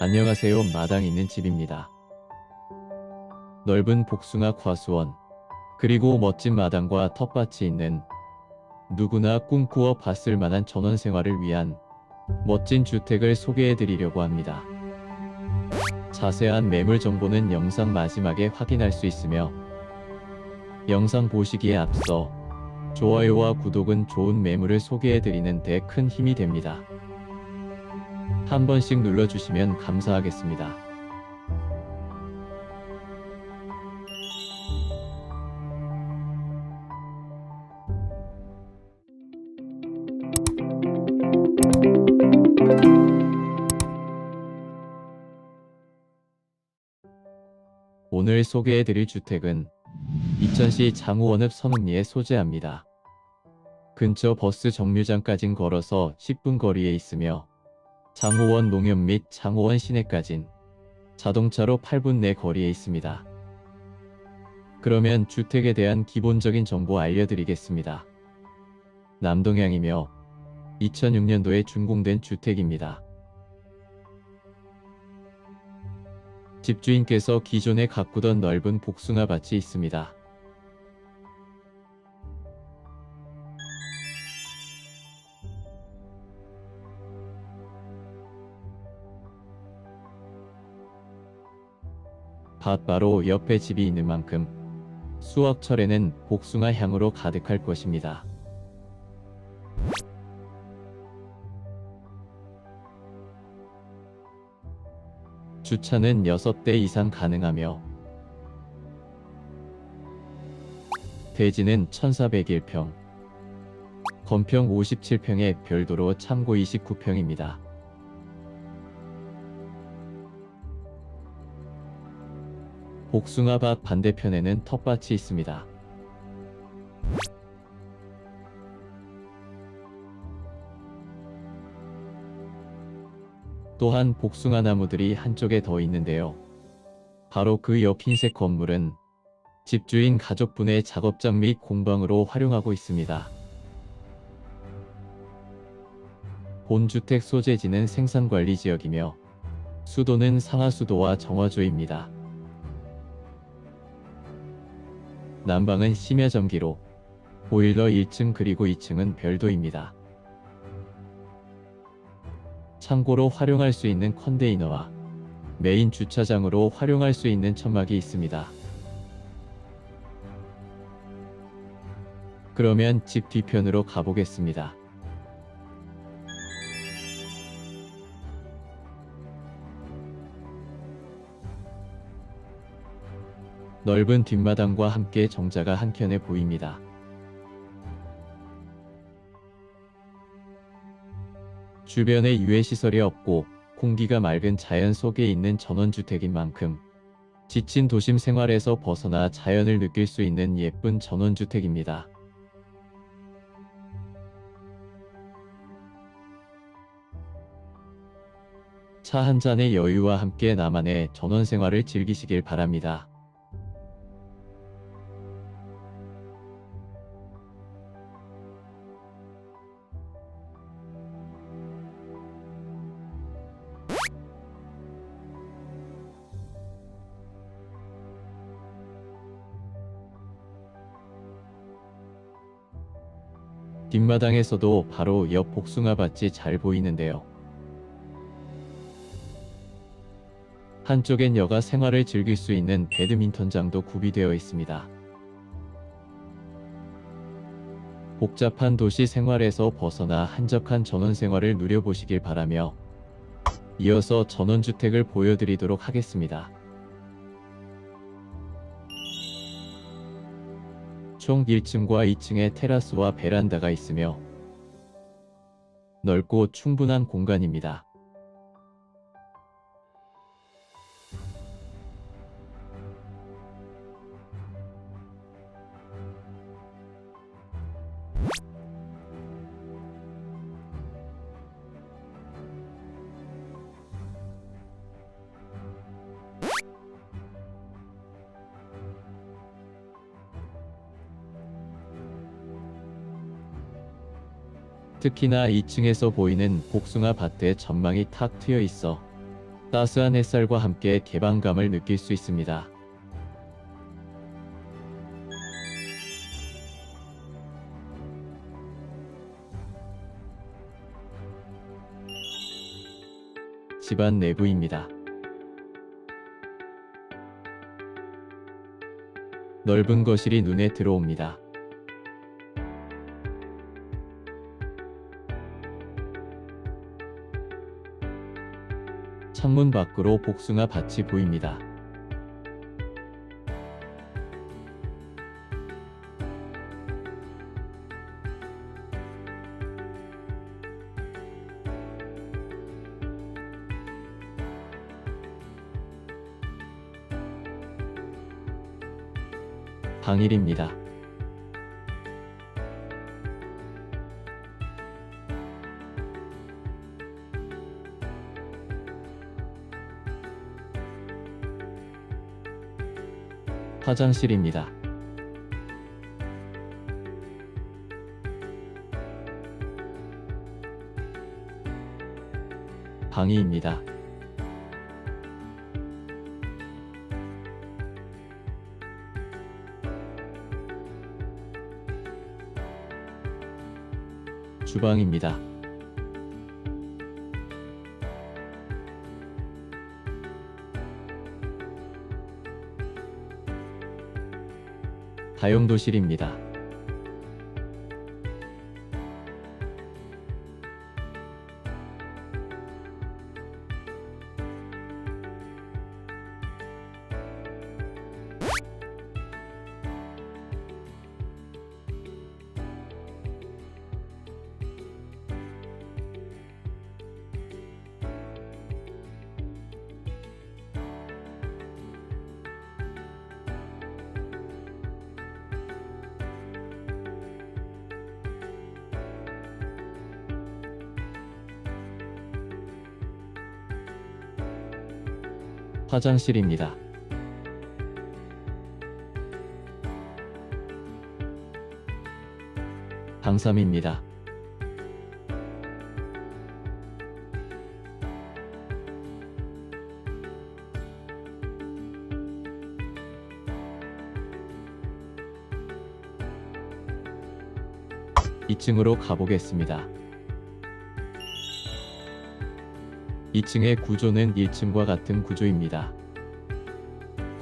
안녕하세요. 마당 있는 집입니다. 넓은 복숭아 과수원, 그리고 멋진 마당과 텃밭이 있는 누구나 꿈꾸어 봤을 만한 전원 생활을 위한 멋진 주택을 소개해 드리려고 합니다. 자세한 매물 정보는 영상 마지막에 확인할 수 있으며 영상 보시기에 앞서 좋아요와 구독은 좋은 매물을 소개해 드리는 데 큰 힘이 됩니다. 한 번씩 눌러주시면 감사하겠습니다. 오늘 소개해드릴 주택은 이천시 장호원읍 선흥리에 소재합니다. 근처 버스 정류장까진 걸어서 10분 거리에 있으며 장호원 농협 및 장호원 시내까진 자동차로 8분 내 거리에 있습니다. 그러면 주택에 대한 기본적인 정보 알려드리겠습니다. 남동향이며 2006년도에 준공된 주택입니다. 집주인께서 기존에 가꾸던 넓은 복숭아 밭이 있습니다. 밭 바로 옆에 집이 있는 만큼 수확철에는 복숭아 향으로 가득할 것입니다. 주차는 6대 이상 가능하며 대지는 1401평, 건평 57평에 별도로 창고 29평입니다. 복숭아밭 반대편에는 텃밭이 있습니다. 또한 복숭아 나무들이 한쪽에 더 있는데요. 바로 그 옆 흰색 건물은 집주인 가족분의 작업장 및 공방으로 활용하고 있습니다. 본주택 소재지는 생산관리 지역이며 수도는 상하수도와 정화조입니다. 난방은 심야 전기로 보일러 1층 그리고 2층은 별도입니다. 창고로 활용할 수 있는 컨테이너와 메인 주차장으로 활용할 수 있는 천막이 있습니다. 그러면 집 뒤편으로 가보겠습니다. 넓은 뒷마당과 함께 정자가 한켠에 보입니다. 주변에 유해시설이 없고 공기가 맑은 자연 속에 있는 전원주택인 만큼 지친 도심 생활에서 벗어나 자연을 느낄 수 있는 예쁜 전원주택입니다. 차 한 잔의 여유와 함께 나만의 전원 생활을 즐기시길 바랍니다. 뒷마당에서도 바로 옆 복숭아밭이 잘 보이는데요. 한쪽엔 여가 생활을 즐길 수 있는 배드민턴장도 구비되어 있습니다. 복잡한 도시 생활에서 벗어나 한적한 전원 생활을 누려보시길 바라며 이어서 전원주택을 보여드리도록 하겠습니다. 총 1층과 2층에 테라스와 베란다가 있으며 넓고 충분한 공간입니다. 특히나 2층에서 보이는 복숭아 밭에 전망이 탁 트여 있어 따스한 햇살과 함께 개방감을 느낄 수 있습니다. 집안 내부입니다. 넓은 거실이 눈에 들어옵니다. 창문 밖으로 복숭아 밭이 보입니다. 방일입니다. 화장실입니다. 방위입니다. 주방입니다. 다용도실입니다. 화장실입니다. 방삼입니다. 이층으로 가보겠습니다. 2층의 구조는 1층과 같은 구조입니다.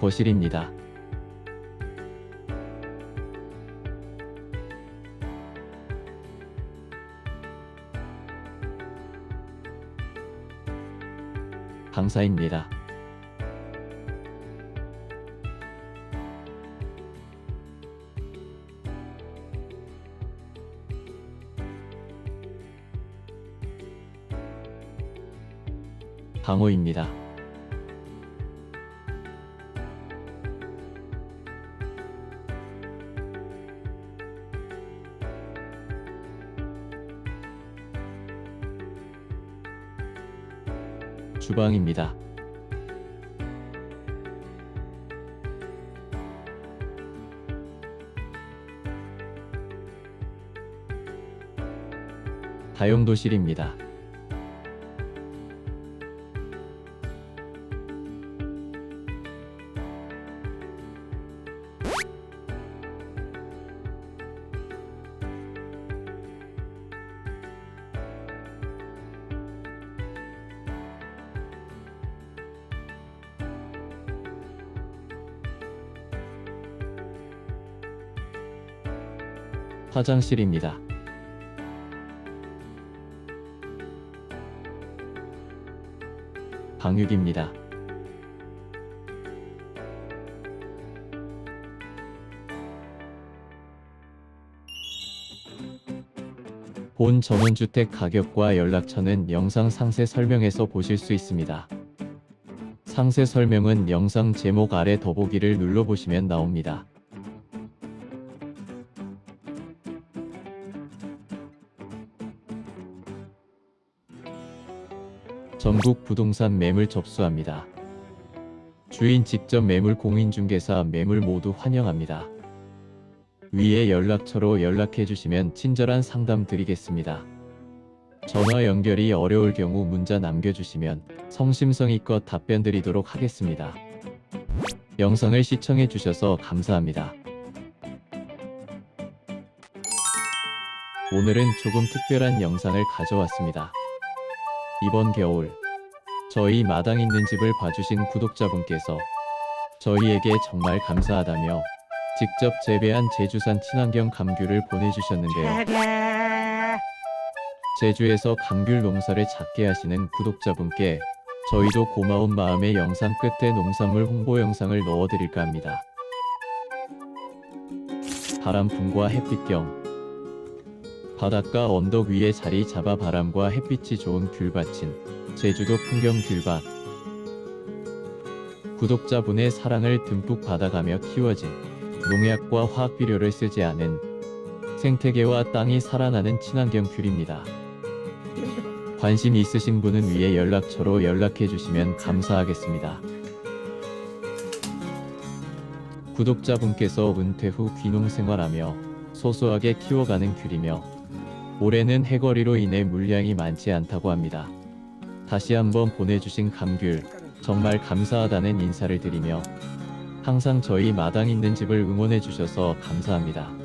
거실입니다. 방사입니다. 방호입니다. 주방입니다. 다용도실입니다. 화장실입니다. 방육입니다. 본 전원주택 가격과 연락처는 영상 상세 설명에서 보실 수 있습니다. 상세 설명은 영상 제목 아래 더보기를 눌러보시면 나옵니다. 전국 부동산 매물 접수합니다. 주인 직접 매물 공인중개사 매물 모두 환영합니다. 위에 연락처로 연락해 주시면 친절한 상담 드리겠습니다. 전화 연결이 어려울 경우 문자 남겨주시면 성심성의껏 답변 드리도록 하겠습니다. 영상을 시청해 주셔서 감사합니다. 오늘은 조금 특별한 영상을 가져왔습니다. 이번 겨울 저희 마당 있는 집을 봐주신 구독자분께서 저희에게 정말 감사하다며 직접 재배한 제주산 친환경 감귤을 보내주셨는데요. 제주에서 감귤 농사를 작게 하시는 구독자분께 저희도 고마운 마음에 영상 끝에 농산물 홍보 영상을 넣어드릴까 합니다. 바람풍과 햇빛경 바닷가 언덕 위에 자리 잡아 바람과 햇빛이 좋은 귤밭인 제주도 풍경 귤밭 구독자분의 사랑을 듬뿍 받아가며 키워진 농약과 화학 비료를 쓰지 않은 생태계와 땅이 살아나는 친환경 귤입니다. 관심 있으신 분은 위에 연락처로 연락해 주시면 감사하겠습니다. 구독자분께서 은퇴 후 귀농 생활하며 소소하게 키워가는 귤이며 올해는 해거리로 인해 물량이 많지 않다고 합니다. 다시 한번 보내주신 감귤 정말 감사하다는 인사를 드리며 항상 저희 마당 있는 집을 응원해 주셔서 감사합니다.